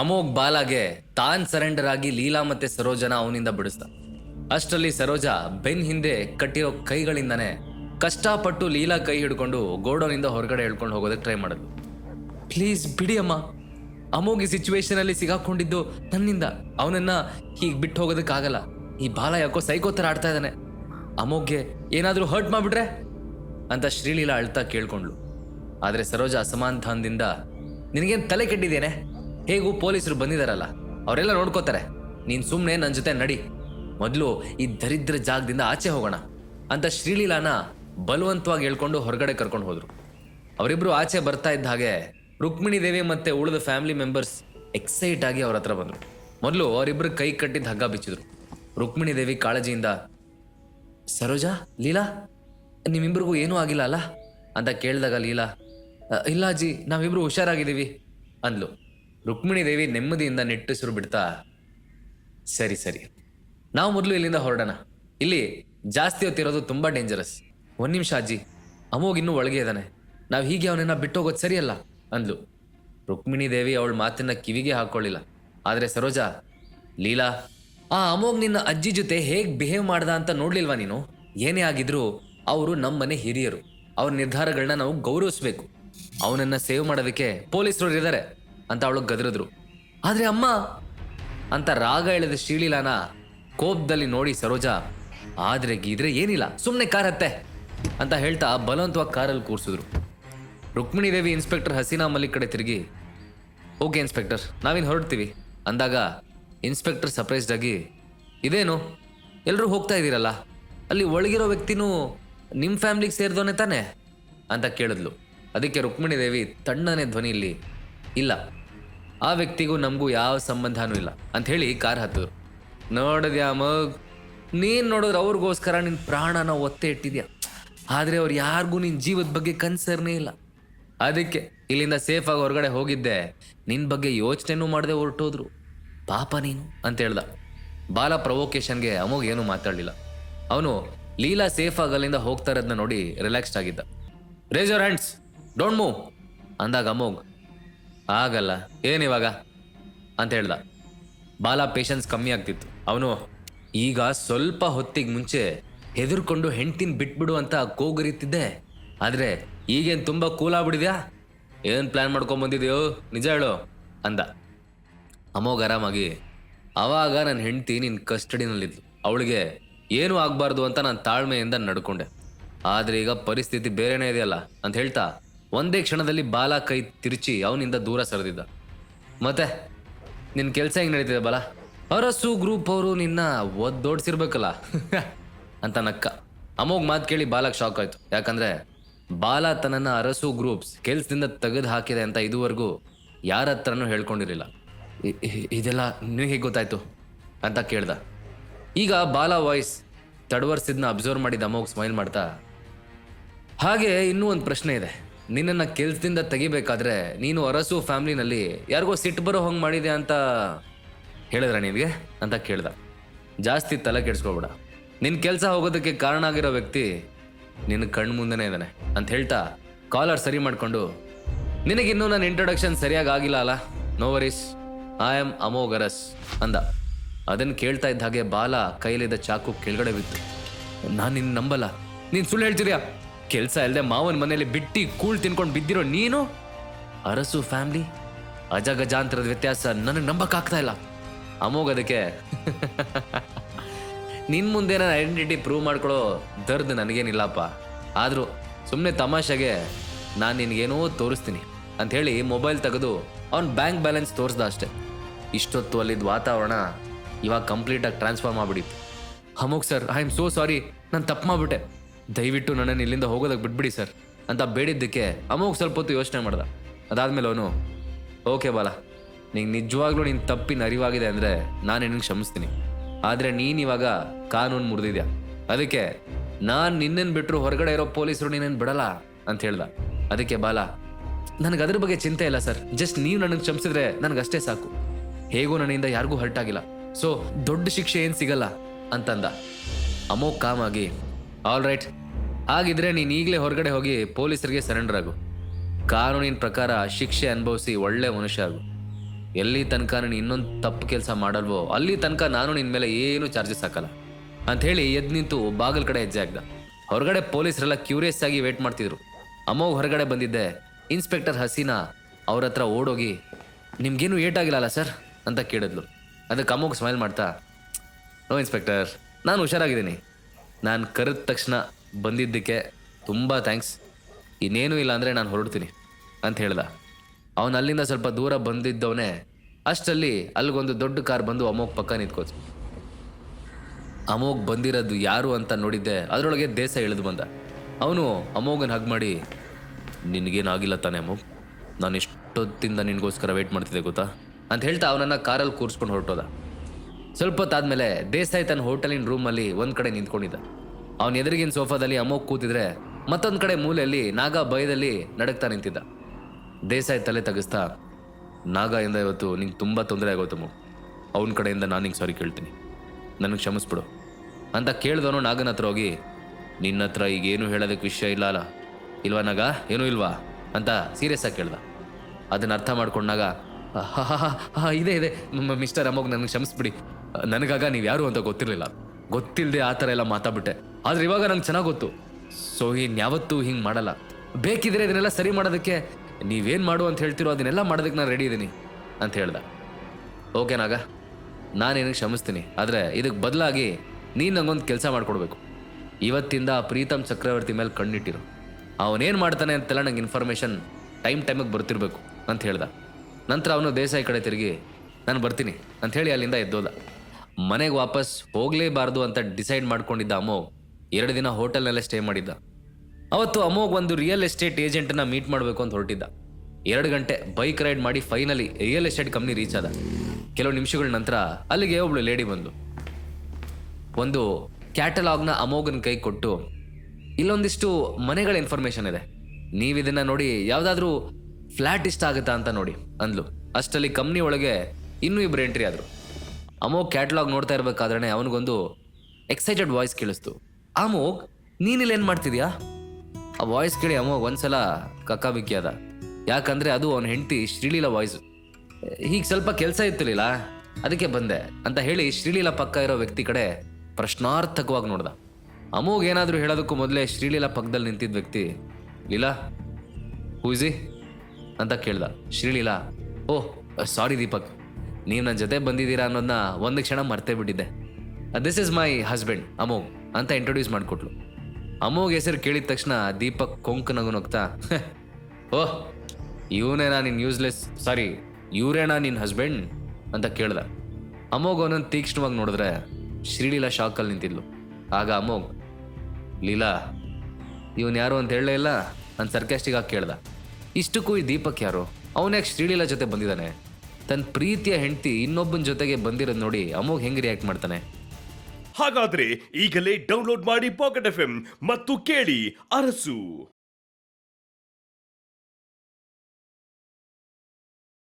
ಅಮೋಘ್ ಬಾಲಾಗೆ ತಾನ್ ಸರೆಂಡರ್ ಆಗಿ ಲೀಲಾ ಮತ್ತೆ ಸರೋಜನ ಅವನಿಂದ ಬಿಡಿಸ್ದ. ಅಷ್ಟರಲ್ಲಿ ಸರೋಜ ಬೆನ್ ಹಿಂದೆ ಕಟ್ಟಿರೋ ಕೈಗಳಿಂದನೇ ಕಷ್ಟಪಟ್ಟು ಲೀಲಾ ಕೈ ಹಿಡ್ಕೊಂಡು ಗೋಡೌನಿಂದ ಹೊರಗಡೆ ಹೇಳ್ಕೊಂಡು ಹೋಗೋದಕ್ಕೆ ಟ್ರೈ ಮಾಡಿದ್ಲು. ಪ್ಲೀಸ್ ಬಿಡಿ ಅಮ್ಮ. ಅಮೋಘ್ ಈ ಸಿಚುವೇಶನ್ ಅಲ್ಲಿ ಸಿಗಾಕೊಂಡಿದ್ದು ನನ್ನಿಂದ. ಅವನನ್ನ ಹೀಗೆ ಬಿಟ್ಟು ಹೋಗೋದಕ್ಕಾಗಲ್ಲ ಈ ಬಾಲ ಯಾಕೋ ಸೈಕೋ ಥರ ಆಡ್ತಾ ಇದ್ದಾನೆ. ಅಮೋಘ್ಗೆ ಏನಾದರೂ ಹರ್ಟ್ ಮಾಡಿಬಿಟ್ರೆ? ಅಂತ ಶ್ರೀಲೀಲಾ ಅಳ್ತಾ ಕೇಳ್ಕೊಂಡ್ಲು ಆದರೆ ಸರೋಜ ಅಸಮಾಧಾನದಿಂದ, ನಿನಗೇನು ತಲೆ ಕೆಟ್ಟಿದ್ದೇನೆ? ಹೇಗೂ ಪೊಲೀಸರು ಬಂದಿದಾರಲ್ಲ ಅವರೆಲ್ಲ ನೋಡ್ಕೋತಾರೆ. ನೀನು ಸುಮ್ಮನೆ ನನ್ನ ಜೊತೆ ನಡಿ. ಮೊದಲು ಈ ದರಿದ್ರ ಜಾಗದಿಂದ ಆಚೆ ಹೋಗೋಣ ಅಂತ ಶ್ರೀಲೀಲಾನ ಬಲವಂತವಾಗಿ ಹೇಳ್ಕೊಂಡು ಹೊರಗಡೆ ಕರ್ಕೊಂಡು ಹೋದ್ರು. ಅವರಿಬ್ರು ಆಚೆ ಬರ್ತಾ ಇದ್ದ ಹಾಗೆ ರುಕ್ಮಿಣಿ ದೇವಿ ಮತ್ತೆ ಉಳಿದ ಫ್ಯಾಮಿಲಿ ಮೆಂಬರ್ಸ್ ಎಕ್ಸೈಟ್ ಆಗಿ ಅವ್ರ ಹತ್ರ ಬಂದ್ರು. ಮೊದಲು ಅವರಿಬ್ರು ಕೈ ಕಟ್ಟಿದ ಹಗ್ಗ ಬಿಚ್ಚಿದ್ರು. ರುಕ್ಮಿಣಿ ದೇವಿ ಕಾಳಜಿಯಿಂದ ಸರೋಜಾ ಲೀಲಾ ನಿಮ್ಮಿಬ್ರಿಗೂ ಏನೂ ಆಗಿಲ್ಲ ಅಲ್ಲ? ಅಂತ ಕೇಳಿದಾಗ ಲೀಲಾ "ಅ, ಇಲ್ಲ ಅಜ್ಜಿ ನಾವಿಬ್ರು ಹುಷಾರಾಗಿದ್ದೀವಿ ಅಂದ್ಲು. ರುಕ್ಮಿಣಿ ದೇವಿ ನೆಮ್ಮದಿಯಿಂದ ನಿಟ್ಟುಸಿರು ಬಿಡ್ತಾ, ಸರಿ ಸರಿ. ನಾವು ಮೊದಲು ಇಲ್ಲಿಂದ ಹೊರಡೋಣ. ಇಲ್ಲಿ ಜಾಸ್ತಿ ಹೊತ್ತಿರೋದು ತುಂಬ ಡೇಂಜರಸ್ ಒಂದು ನಿಮಿಷ ಅಜ್ಜಿ. ಅಮೋಗ್ ಇನ್ನೂ ಒಳಗೆ ಇದ್ದಾನೆ ನಾವು ಹೀಗೆ ಅವನನ್ನ ಬಿಟ್ಟು ಹೋಗೋದು ಸರಿಯಲ್ಲ, ಅಂದ್ಲು. ರುಕ್ಮಿಣಿ ದೇವಿ ಅವಳ ಮಾತನ್ನ ಕಿವಿಗೆ ಹಾಕೊಳ್ಳಿಲ್ಲ ಆದರೆ ಸರೋಜಾ, ಲೀಲಾ, ಆ ಅಮೋಗ್ ನಿನ್ನ ಅಜ್ಜಿ ಜೊತೆ ಹೇಗೆ ಬಿಹೇವ್ ಮಾಡ್ದ ಅಂತ ನೋಡ್ಲಿಲ್ವಾ ನೀನು? ಏನೇ ಆಗಿದ್ರು ಅವರು ನಮ್ಮನೆ ಹಿರಿಯರು. ಅವ್ರ ನಿರ್ಧಾರಗಳನ್ನ ನಾವು ಗೌರವಿಸ್ಬೇಕು. ಅವನನ್ನ ಸೇವ್ ಮಾಡೋದಕ್ಕೆ ಪೊಲೀಸರು ಇದ್ದಾರೆ ಅಂತ ಅವಳು ಗದರಿದ್ರು. ಆದ್ರೆ ಅಮ್ಮ, ಅಂತ ರಾಗ ಎಳೆದ ಶ್ರೀಲೀಲಾನ ಕೋಪದಲ್ಲಿ ನೋಡಿ ಸರೋಜಾ, ಆದ್ರೆ ಗೀದ್ರೆ ಏನಿಲ್ಲ ಸುಮ್ಮನೆ ಕಾರ್ ಹತ್ತೆ ಅಂತ ಹೇಳ್ತಾ ಬಲವಂತವಾಗಿ ಕಾರಲ್ಲಿ ಕೂರಿಸಿದ್ರು. ರುಕ್ಮಿಣಿ ದೇವಿ ಇನ್ಸ್ಪೆಕ್ಟರ್ ಹಸೀನಾ ಮಲ್ಲಿಕ್ ಕಡೆ ತಿರುಗಿ ಓಕೆ ಇನ್ಸ್ಪೆಕ್ಟರ್, ನಾವಿನ್ ಹೊರಡ್ತೀವಿ ಅಂದಾಗ ಇನ್ಸ್ಪೆಕ್ಟರ್ ಸರ್ಪ್ರೈಸ್ಡ್ ಆಗಿ, ಇದೇನು ಎಲ್ಲರೂ ಹೋಗ್ತಾ ಇದ್ದೀರಲ್ಲ, ಅಲ್ಲಿ ಒಳಗಿರೋ ವ್ಯಕ್ತಿನೂ ನಿಮ್ಮ ಫ್ಯಾಮಿಲಿಗೆ ಸೇರಿದವನೇ ತಾನೆ? ಅಂತ ಕೇಳಿದ್ಲು. ಅದಕ್ಕೆ ರುಕ್ಮಿಣಿ ದೇವಿ ತಣ್ಣನೆ ಧ್ವನಿಯಲ್ಲಿ, ಇಲ್ಲ ಆ ವ್ಯಕ್ತಿಗೂ ನಮಗೂ ಯಾವ ಸಂಬಂಧನೂ ಇಲ್ಲ ಅಂತ ಹೇಳಿ ಕಾರ್ ಹತ್ತಿದ್ರು. ನೋಡಿದ್ಯಾ ಮಗ್? ನೀನು ನೋಡಿದ್ರೆ ಅವ್ರಿಗೋಸ್ಕರ ನಿನ್ನ ಪ್ರಾಣನ ಒತ್ತೆ ಇಟ್ಟಿದ್ಯಾ? ಆದರೆ ಅವ್ರು ಯಾರಿಗೂ ನಿನ್ನ ಜೀವದ ಬಗ್ಗೆ ಕನ್ಸರ್ನೇ ಇಲ್ಲ. ಅದಕ್ಕೆ ಇಲ್ಲಿಂದ ಸೇಫ್ ಆಗಿ ಹೊರಗಡೆ ಹೋಗಿದ್ದೆ. ನಿನ್ನ ಬಗ್ಗೆ ಯೋಚನೆನೂ ಮಾಡದೆ ಹೊರಟೋದ್ರು. ಪಾಪ ನೀನು ಅಂತ ಹೇಳ್ದ. ಬಾಲ ಪ್ರವೋಕೇಶನ್ಗೆ ಅಮೋಗ್ ಏನೂ ಮಾತಾಡಲಿಲ್ಲ. ಅವನು ಲೀಲಾ ಸೇಫ್ ಆಗಿ ಅಲ್ಲಿಂದ ಹೋಗ್ತಾ ಇರೋದನ್ನ ನೋಡಿ ರಿಲ್ಯಾಕ್ಸ್ಡ್ ಆಗಿದ್ದ. Raise your hands don't move ಅಂದಾಗ ಅಮೋಗ್ ಆಗಲ್ಲ. ಏನಿವಾಗ ಅಂತ ಹೇಳ್ದ. ಬಾಲ ಪೇಷನ್ಸ್ ಕಮ್ಮಿ ಆಗ್ತಿತ್ತು. ಅವನು, ಈಗ ಸ್ವಲ್ಪ ಹೊತ್ತಿಗೆ ಮುಂಚೆ ಹೆದರ್ಕೊಂಡು ಹೆಂಡ್ತಿನ ಬಿಟ್ಬಿಡು ಅಂತ ಕೂಗರಿತಿದ್ದೆ. ಆದ್ರೆ ಈಗೇನು ತುಂಬಾ ಏನ್ ಪ್ಲಾನ್ ಮಾಡ್ಕೊಂಡ್ ಬಂದಿದ್ಯೋ? ನಿಜ ಹೇಳು, ಅಂದ. ಅಮೋಗ್ ಆರಾಮಾಗಿ, ಅವಾಗ ನನ್ನ ಹೆಂಡ್ತಿ ನಿನ್ನ ಕಸ್ಟಡಿನಲ್ಲಿದ್ಲು. ಅವಳಿಗೆ ಏನೂ ಆಗಬಾರ್ದು ಅಂತ ನಾನು ತಾಳ್ಮೆಯಿಂದ ನಡ್ಕೊಂಡೆ. ಆದ್ರೆ ಈಗ ಪರಿಸ್ಥಿತಿ ಬೇರೆನೇ ಇದೆಯಲ್ಲ? ಅಂತ ಹೇಳ್ತಾ ಒಂದೇ ಕ್ಷಣದಲ್ಲಿ ಬಾಲ ಕೈ ತಿರುಚಿ ಅವನಿಂದ ದೂರ ಸರಿದಿದ್ದ. ಮತ್ತೆ ನಿನ್ನ ಕೆಲಸ ಹೆಂಗೆ ನಡೀತಿದೆ ಬಾಲ? ಅರಸು ಗ್ರೂಪ್ ಅವರು ನಿನ್ನ ಒದ್ದೋಡ್ಸಿರ್ಬೇಕಲ್ಲ. ಅಂತ ನಕ್ಕ. ಅಮೋಗ್ ಮಾತು ಕೇಳಿ ಬಾಲಕ್ ಶಾಕ್ ಆಯ್ತು. ಯಾಕಂದ್ರೆ, ಬಾಲ ತನ್ನನ್ನ ಅರಸು ಗ್ರೂಪ್ಸ್ ಕೆಲ್ಸದಿಂದ ತೆಗೆದು ಹಾಕಿದೆ ಅಂತ ಇದುವರೆಗೂ ಯಾರ ಹತ್ರನೂ ಹೇಳ್ಕೊಂಡಿರಲಿಲ್ಲ. ಇದೆಲ್ಲ ನೀವು ಹೇಗೆ ಗೊತ್ತಾಯ್ತು? ಅಂತ ಕೇಳ್ದ. ಈಗ ಬಾಲ ವಾಯ್ಸ್ ತಡವರ್ಸಿದ್ನ ಅಬ್ಸರ್ವ್ ಮಾಡಿದ ಅಮೋಗ್ ಸ್ಮೈಲ್ ಮಾಡ್ತಾ, ಹಾಗೆ ಇನ್ನೂ ಒಂದು ಪ್ರಶ್ನೆ ಇದೆ. ನಿನ್ನನ್ನು ಕೆಲ್ಸದಿಂದ ತೆಗಿಬೇಕಾದ್ರೆ ನೀನು ಅರಸು ಫ್ಯಾಮಿಲಿನಲ್ಲಿ ಯಾರಿಗೋ ಸಿಟ್ಟು ಬರೋ ಹಂಗೆ ಮಾಡಿದೆ ಅಂತ ಹೇಳಿದ್ರ ನಿನಗೆ? ಅಂತ ಕೇಳ್ದ. ಜಾಸ್ತಿ ತಲೆ ಕೆಡಿಸ್ಕೊಬೇಡ. ನಿನ್ನ ಕೆಲಸ ಹೋಗೋದಕ್ಕೆ ಕಾರಣ ಆಗಿರೋ ವ್ಯಕ್ತಿ ನಿನ್ನ ಕಣ್ಣು ಮುಂದೆನೇ ಇದ್ದಾನೆ. ಅಂತ ಹೇಳ್ತಾ ಕಾಲರ್ ಸರಿ ಮಾಡಿಕೊಂಡು ನಿನಗಿನ್ನೂ ನನ್ನ ಇಂಟ್ರೊಡಕ್ಷನ್ ಸರಿಯಾಗಿ ಆಗಿಲ್ಲ ಅಲ್ಲ? ನೋ ವರೀಸ್ ಐ ಆಮ್ ಅಮೋಗರಸ್ ಅಂದ. ಅದನ್ನು ಕೇಳ್ತಾ ಇದ್ದ ಹಾಗೆ ಬಾಲ ಕೈಲಿದ್ದ ಚಾಕು ಕೆಳಗಡೆ ಬಿತ್ತು. ನಾನು ನಿನ್ನ ನಂಬಲ್ಲ. ನೀನು ಸುಳ್ಳು ಹೇಳ್ತಿದ್ಯಾ? ಕೆಲಸ ಇಲ್ಲದೆ ಮಾವನ ಮನೆಯಲ್ಲಿ ಬಿಟ್ಟಿ ಕೂಳ್ ತಿನ್ಕೊಂಡು ಬಿದ್ದಿರೋ ನೀನು? ಅರಸು ಫ್ಯಾಮ್ಲಿ, ಅಜಗಜಾಂತರದ ವ್ಯತ್ಯಾಸ ನನಗೆ ನಂಬಕ್ಕಾಗ್ತಾ ಇಲ್ಲ. ಅಮೋಘ್ ಅದಕ್ಕೆ. ನಿನ್ ಮುಂದೆ ನನ್ನ ಐಡೆಂಟಿಟಿ ಪ್ರೂವ್ ಮಾಡ್ಕೊಳ್ಳೋ ದರ್ದ್ ನನಗೇನಿಲ್ಲಪ್ಪ. ಆದರೂ ಸುಮ್ಮನೆ ತಮಾಷೆಗೆ ನಾನು ನಿನಗೇನೋ ತೋರಿಸ್ತೀನಿ ಅಂತ ಹೇಳಿ ಮೊಬೈಲ್ ತೆಗೆದು ಅವ್ನು ಬ್ಯಾಂಕ್ ಬ್ಯಾಲೆನ್ಸ್ ತೋರಿಸ್ದ ಅಷ್ಟೆ. ಇಷ್ಟೊತ್ತು ಅಲ್ಲಿದ್ದ ವಾತಾವರಣ ಇವಾಗ ಕಂಪ್ಲೀಟಾಗಿ ಟ್ರಾನ್ಸ್ಫಾರ್ಮ್ ಆಗ್ಬಿಟ್ಟಿತ್ತು. Amogh sir I am so sorry ನಾನು ತಪ್ಪು ಮಾಡ್ಬಿಟ್ಟೆ. ದಯವಿಟ್ಟು ನನ್ನನ್ನು ಇಲ್ಲಿಂದ ಹೋಗೋದಕ್ಕೆ ಬಿಟ್ಬಿಡಿ ಸರ್. ಅಂತ ಬೇಡಿದ್ದಕ್ಕೆ ಅಮೋಘ್ ಸ್ವಲ್ಪ ಹೊತ್ತು ಯೋಚನೆ ಮಾಡ್ದ. ಅದಾದ್ಮೇಲೆ ಅವನು, ಓಕೆ ಬಾಲ, ನಿಂಗೆ ನಿಜವಾಗ್ಲೂ ನಿನ್ನ ತಪ್ಪಿನ ಅರಿವಾಗಿದೆ ಅಂದರೆ ನಾನು ನಿನಗೆ ಕ್ಷಮಿಸ್ತೀನಿ. ಆದರೆ ನೀನು ಇವಾಗ ಕಾನೂನು ಮುರಿದಿದ್ಯಾ? ಅದಕ್ಕೆ, ನಾನು ನಿನ್ನನ್ನು ಬಿಟ್ಟರು ಹೊರಗಡೆ ಇರೋ ಪೊಲೀಸರು ನೀನೇನು ಬಿಡಲ್ಲ ಅಂತ ಹೇಳ್ದ. ಅದಕ್ಕೆ, ಬಾಲ, ನನಗೆ ಅದ್ರ ಬಗ್ಗೆ ಚಿಂತೆ ಇಲ್ಲ ಸರ್. ಜಸ್ಟ್ ನೀವು ನನಗೆ ಕ್ಷಮಿಸಿದ್ರೆ ನನಗಷ್ಟೇ ಸಾಕು. ಹೇಗೂ ನನ್ನಿಂದ ಯಾರಿಗೂ ಹರ್ಟ್ ಆಗಿಲ್ಲ. ಸೊ, ದೊಡ್ಡ ಶಿಕ್ಷೆ ಏನು ಸಿಗಲ್ಲ? ಅಂತಂದ. ಅಮೋಕ್ ಕಾಮಾಗಿ ಆಲ್ ರೈಟ್ ಹಾಗಿದ್ರೆ ನೀನು ಈಗಲೇ ಹೊರಗಡೆ ಹೋಗಿ ಪೊಲೀಸರಿಗೆ ಸರೆಂಡರ್ ಆಗು. ಕಾನೂನಿನ ಪ್ರಕಾರ ಶಿಕ್ಷೆ ಅನುಭವಿಸಿ ಒಳ್ಳೆ ಮನುಷ್ಯ ಆಗು. ಎಲ್ಲಿ ತನಕ ನೀನು ಇನ್ನೊಂದು ತಪ್ಪು ಕೆಲಸ ಮಾಡಲ್ವೋ, ಅಲ್ಲಿ ತನಕ ನಾನು ನಿನ್ನ ಮೇಲೆ ಏನು ಚಾರ್ಜಸ್ ಹಾಕಲ್ಲ. ಅಂತ ಹೇಳಿ ಎದ್ದು ನಿಂತು ಬಾಗಿಲ ಕಡೆ ಹೆಜ್ಜೆ ಆಗ್ದ ಹೊರಗಡೆ ಪೊಲೀಸರೆಲ್ಲ ಕ್ಯೂರಿಯಸ್ ಆಗಿ ವೇಟ್ ಮಾಡ್ತಿದ್ರು. ಅಮ್ಮೋಗ್ ಹೊರಗಡೆ ಬಂದಿದ್ದೆ. ಇನ್ಸ್ಪೆಕ್ಟರ್ ಹಸೀನಾ ಅವ್ರ ಹತ್ರ ಓಡೋಗಿ, ನಿಮ್ಗೇನು ಏಟಾಗಿಲ್ಲಲ್ಲ ಸರ್ ಅಂತ ಕೇಳಿದ್ಲು. ಅದಕ್ಕೆ ಅಮ್ಮೋಗ್ ಸ್ಮೈಲ್ ಮಾಡ್ತಾ ನೋ ಇನ್ಸ್ಪೆಕ್ಟರ್ ನಾನು ಹುಷಾರಾಗಿದ್ದೀನಿ. ನಾನು ಕರೆದ ತಕ್ಷಣ ಬಂದಿದ್ದಕ್ಕೆ ತುಂಬ ಥ್ಯಾಂಕ್ಸ್ ಇನ್ನೇನೂ ಇಲ್ಲ ಅಂದರೆ ನಾನು ಹೊರಡ್ತೀನಿ ಅಂತ ಹೇಳ್ದ. ಅವನು ಅಲ್ಲಿಂದ ಸ್ವಲ್ಪ ದೂರ ಬಂದಿದ್ದವನೇ ಅಷ್ಟಲ್ಲಿ ಅಲ್ಲಿಗೊಂದು ದೊಡ್ಡ ಕಾರ್ ಬಂದು ಅಮೋಕ್ ಪಕ್ಕ ನಿಂತ್ಕೋತು ಅಮೋಗ್ ಬಂದಿರೋದು ಯಾರು ಅಂತ ನೋಡಿದ್ದೆ, ಅದರೊಳಗೆ ದೇಸ ಇಳಿದು ಬಂದ. ಅವನು ಅಮೋಗನ ಹಗ್ ಮಾಡಿ, ನಿನಗೇನಾಗಿಲ್ಲ ತಾನೆ ಅಮೋಗ್ ನಾನು ಇಷ್ಟೊತ್ತಿಂದ ನಿನಗೋಸ್ಕರ ವೆಯ್ಟ್ ಮಾಡ್ತಿದ್ದೆ ಗೊತ್ತಾ? ಅಂತ ಹೇಳ್ತಾ ಅವನನ್ನು ಕಾರಲ್ಲಿ ಕೂರಿಸ್ಕೊಂಡು ಹೊರಟೋದ. ಸ್ವಲ್ಪ ಹೊತ್ತಾದ್ಮೇಲೆ ದೇಸಾಯಿ ತನ್ನ ಹೋಟೆಲಿನ ರೂಮಲ್ಲಿ ಒಂದು ಕಡೆ ನಿಂತ್ಕೊಂಡಿದ್ದ. ಅವನ ಎದುರಿಗಿನ ಸೋಫಾದಲ್ಲಿ ಅಮೋಕ್ ಕೂತಿದ್ರೆ ಮತ್ತೊಂದು ಕಡೆ ಮೂಲೆಯಲ್ಲಿ ನಾಗ ಭಯದಲ್ಲಿ ನಡಕ್ತಾ ನಿಂತಿದ್ದ. ದೇಸಾಯಿ ತಲೆ ತಗಿಸ್ತಾ ನಾಗ ಇಂದ ಇವತ್ತು ನಿಂಗೆ ತುಂಬ ತೊಂದರೆ ಆಗೋತಮ್ಮ ಅವನ ಕಡೆಯಿಂದ ನಾನು ನಿಂಗೆ ಸಾರಿ ಕೇಳ್ತೀನಿ. ನನಗೆ ಕ್ಷಮಿಸ್ಬಿಡು. ಅಂತ ಕೇಳಿದವನು ನಾಗನ ಹತ್ರ ಹೋಗಿ ನಿನ್ನ ಹತ್ರ ಈಗೇನು ಹೇಳೋದಕ್ಕೆ ವಿಷಯ ಇಲ್ಲ ಅಲ್ಲ. ಇಲ್ವಾ ನಾಗ? ಏನೂ ಇಲ್ವಾ? ಅಂತ ಸೀರಿಯಸ್ ಆಗಿ ಕೇಳ್ದ. ಅದನ್ನ ಅರ್ಥ ಮಾಡ್ಕೊಂಡಾಗ "ಹ, ಹ, ಹ, ಹ, ಇದೆ ಇದೆ. ಮಿಸ್ಟರ್ ಅಮೋಗ್ ನನಗೆ ಕ್ಷಮಿಸ್ಬಿಡಿ. ನನಗಾಗ ನೀವು ಯಾರು ಅಂತ ಗೊತ್ತಿರಲಿಲ್ಲ. ಗೊತ್ತಿಲ್ಲದೆ ಆ ಥರ ಎಲ್ಲ ಮಾತಾಡ್ಬಿಟ್ಟೆ. ಆದ್ರೆ ಇವಾಗ ನಂಗೆ ಚೆನ್ನಾಗಿ ಗೊತ್ತು. ಸೊ ಇನ್ಯಾವತ್ತೂ ಹಿಂಗೆ ಮಾಡಲ್ಲ. ಬೇಕಿದ್ರೆ ಇದನ್ನೆಲ್ಲ ಸರಿ ಮಾಡೋದಕ್ಕೆ ನೀವೇನು ಮಾಡು ಅಂತ ಹೇಳ್ತಿರೋ ಅದನ್ನೆಲ್ಲ ಮಾಡೋದಕ್ಕೆ ನಾನು ರೆಡಿ ಇದ್ದೀನಿ ಅಂತ ಹೇಳ್ದ. ಓಕೆನಾಗ ನಾನು ಏನಕ್ಕೆ ಕ್ಷಮಿಸ್ತೀನಿ. ಆದರೆ ಇದಕ್ಕೆ ಬದಲಾಗಿ ನೀನು ನಂಗೊಂದು ಕೆಲಸ ಮಾಡಿಕೊಡ್ಬೇಕು. ಇವತ್ತಿಂದ ಪ್ರೀತಮ್ ಚಕ್ರವರ್ತಿ ಮೇಲೆ ಕಣ್ಣಿಟ್ಟಿರು. ಅವನೇನು ಮಾಡ್ತಾನೆ ಅಂತೆಲ್ಲ ನಂಗೆ ಇನ್ಫಾರ್ಮೇಷನ್ ಟೈಮ್ ಟೈಮಿಗೆ ಬರ್ತಿರ್ಬೇಕು ಅಂತ ಹೇಳ್ದ. ನಂತರ ಅವನು ದೇಸಾಯಿ ಕಡೆ ತಿರುಗಿ, ನಾನು ಬರ್ತೀನಿ ಅಂತ ಹೇಳಿ ಅಲ್ಲಿಂದ ಎದ್ದೋದ. ಮನೆಗೆ ವಾಪಸ್ ಹೋಗಲೇಬಾರ್ದು ಅಂತ ಡಿಸೈಡ್ ಮಾಡ್ಕೊಂಡಿದ್ದ ಅಮೋ ಎರಡು ದಿನ ಹೋಟೆಲ್ನಲ್ಲೇ ಸ್ಟೇ ಮಾಡಿದ್ದ. ಅವತ್ತು ಅಮೋಗ್ ಒಂದು ರಿಯಲ್ ಎಸ್ಟೇಟ್ ಏಜೆಂಟನ್ನ ಮೀಟ್ ಮಾಡಬೇಕು ಅಂತ ಹೊರಟಿದ್ದ. ಎರಡು ಗಂಟೆ ಬೈಕ್ ರೈಡ್ ಮಾಡಿ finally real estate company reach ಆದ. ಕೆಲವು ನಿಮಿಷಗಳ ನಂತರ ಅಲ್ಲಿಗೆ ಒಬ್ಳು ಲೇಡಿ ಬಂದು, ಒಂದು ಕ್ಯಾಟಲಾಗ್ನ ಅಮೋಗನ ಕೈ ಕೊಟ್ಟು ಇಲ್ಲೊಂದಿಷ್ಟು ಮನೆಗಳ ಇನ್ಫಾರ್ಮೇಶನ್ ಇದೆ. ನೀವಿದನ್ನು ನೋಡಿ ಯಾವುದಾದ್ರೂ ಫ್ಲ್ಯಾಟ್ ಇಷ್ಟ ಆಗುತ್ತಾ ಅಂತ ನೋಡಿ, ಅಂದ್ಲು. ಅಷ್ಟರಲ್ಲಿ ಕಂಪ್ನಿ ಒಳಗೆ ಇನ್ನೂ ಇಬ್ಬರು ಎಂಟ್ರಿ ಆದರು. ಅಮೋಗ್ ಕ್ಯಾಟ್ಲಾಗ್ ನೋಡ್ತಾ ಇರ್ಬೇಕಾದ್ರೆ ಅವನಿಗೊಂದು ಎಕ್ಸೈಟೆಡ್ ವಾಯ್ಸ್ ಕೇಳಿಸ್ತು. ಅಮೋಗ್ ನೀನಿಲ್ಲಿ ಏನು ಮಾಡ್ತಿದ್ಯಾ? ಆ ವಾಯ್ಸ್ ಕೇಳಿ ಅಮೋಗ್ ಒಂದ್ಸಲ ಕಕ್ಕಾಬಿಕ್ಕಿ ಅದ ಯಾಕಂದ್ರೆ ಅದು ಅವನ ಹೆಂಡತಿ ಶ್ರೀಲೀಲಾ ವಾಯ್ಸ್ ಹೀಗೆ ಸ್ವಲ್ಪ ಕೆಲಸ ಇತ್ತಿರಲಿಲ್ಲ ಅದಕ್ಕೆ ಬಂದೆ ಅಂತ ಹೇಳಿ ಶ್ರೀಲೀಲಾ ಪಕ್ಕ ಇರೋ ವ್ಯಕ್ತಿ ಕಡೆ ಪ್ರಶ್ನಾರ್ಥಕವಾಗಿ ನೋಡ್ದ. ಅಮೋಗ್ ಏನಾದರೂ ಹೇಳೋದಕ್ಕೂ ಮೊದಲೇ ಶ್ರೀಲೀಲಾ ಪಕ್ಕದಲ್ಲಿ ನಿಂತಿದ್ದ ವ್ಯಕ್ತಿ, ಲೀಲಾ ಹೂಸಿ ಅಂತ ಕೇಳ್ದ. ಶ್ರೀಲೀಲಾ ಓಹ್ ಸಾರಿ ದೀಪಕ್. ನೀವು ನನ್ನ ಜೊತೆ ಬಂದಿದ್ದೀರಾ ಅನ್ನೋದನ್ನ ಒಂದು ಕ್ಷಣ ಮರ್ತೇ ಬಿಟ್ಟಿದ್ದೆ. This is my husband Amogh ಅಂತ ಇಂಟ್ರೊಡ್ಯೂಸ್ ಮಾಡಿಕೊಟ್ಲು. ಅಮೋಗ್ ಹೆಸರು ಕೇಳಿದ ತಕ್ಷಣ ದೀಪಕ್ ಕೊಂಕು ನಗು ನಗ್ತಾ ಓಹ್ ಇವನೇನಾ ನಿನ್ನ ಯೂಸ್ಲೆಸ್ ಸಾರಿ ಇವರೇನಾ ನಿನ್ನ ಹಸ್ಬೆಂಡ್ ಅಂತ ಕೇಳ್ದ. ಅಮೋಗ್ ಅವನನ್ನು ತೀಕ್ಷ್ಣವಾಗಿ ನೋಡಿದ್ರೆ ಶ್ರೀಲೀಲಾ ಶಾಕಲ್ಲಿ ನಿಂತಿದ್ಲು. ಆಗ ಅಮೋಗ್ ಲೀಲಾ, ಇವನ್ ಯಾರು ಅಂತ ಹೇಳಲೇ ಇಲ್ಲ? ನಾನು ಸರ್ಕಾಸ್ಟಿಗಾಗಿ ಕೇಳ್ದ. ಇಷ್ಟಕ್ಕೂ ಈ ದೀಪಕ್ ಯಾರು? ಅವನ್ಯಾಕೆ ಶ್ರೀಲೀಲಾ ಜೊತೆ ಬಂದಿದ್ದಾನೆ? ತನ್ನ ಪ್ರೀತಿಯ ಹೆಂಡತಿ ಇನ್ನೊಬ್ಬನ ಜೊತೆಗೆ ಬಂದಿರೋದು ನೋಡಿ ಅಮೋಗ್ ಹೆಂಗೆ ರಿಯಾಕ್ಟ್ ಮಾಡ್ತಾನೆ. ಹಾಗಾದ್ರೆ ಈಗಲೇ ಡೌನ್ಲೋಡ್ ಮಾಡಿ ಪಾಕೆಟ್ ಎಫ್ ಮತ್ತು ಕೇಳಿ ಅರಸು.